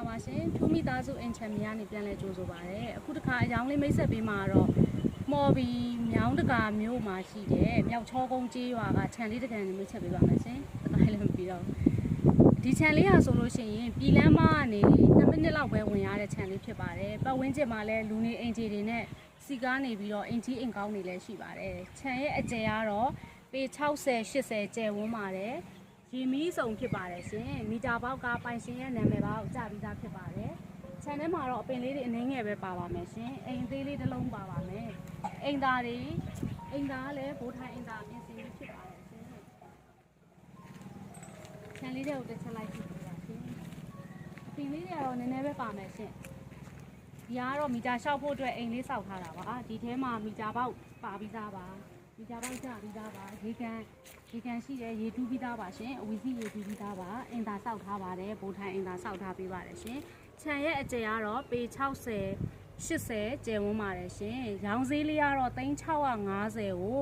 လာပါရှင်ထူးမိသားစုအင်ချန်မီကနေပြန်လဲကြိုးဆိုပါရစေအခုတစ်ခါအယောင်လေးမိတ်ဆက်ပေးမှာတော့မော်ဘီမြောင်းတကာမြို့မှာရှိတယ်မြောက်ချောကုန်းကျေးရွာကခြံလေးတစ်ကန်လေးမိတ်ဆက်ပေးပါမယ်ရှင်အတိုင်းလည်းမပြီးတော့ဒီခြံလေးဟာဆိုလို့ရှိရင်ပြည်လမ်းမကနေ2မိနစ်လောက်ပဲဝင်ရတဲ့ခြံလေးဖြစ်ပါတယ်ပတ်ဝန်းကျင်မှာလည်းလူနေအိမ်ခြေတွေနဲ့စီကားနေပြီးတော့အိမ်ကြီးအိမ်ကောင်းတွေလည်းရှိပါတယ်ခြံရဲ့အကျယ်ကတော့ပေ60 80ကျယ်ဝန်းပါတယ် ရေမီးစုံဖြစ်ပါတယ်ရှင်မီတာပေါက်ကပိုင်ရှင်ရဲ့နာမည်ပေါက်ကြပြီးသားဖြစ်ပါတယ်ခြံထဲမှာတော့အပင်လေးတွေအနှင်းငယ်ပဲပါပါမယ်ရှင်အိမ်သေးလေးတစ်လုံးပါပါမယ်အိမ်သားတွေအိမ်သားကလည်းဘိုးထိုင်အိမ်သားပြင်ဆင်ပြီးဖြစ်ပါတယ်ရှင်ခြံလေးတွေကိုတစ်ချက်လိုက်ကြည့်ပါရှင်အပင်လေးတွေကတော့နည်းနည်းပဲပါမယ်ရှင်ဒီကတော့မီတာလျှောက်ဖို့အတွက်အိမ်လေးစောက်ထားတာပါဒီထဲမှာမီတာပေါက်ပါပြီးသားပါ မီတာပေါက်ကြပြီးသားပါရေကန်ရေကန်ရှိတယ်ရေတူးပြီးသားပါရှင်အဝီစီရေတူးပြီးသားပါအင်တာစောက်ထားပါတယ်ဘိုးထိုင်အင်တာစောက်ထားပေးပါတယ်ရှင်ခြံရဲ့အကျယ်ကတော့ပေ60 80ကျယ်ဝန်းပါတယ်ရှင်ရောင်ဈေးလေးကတော့3650ကို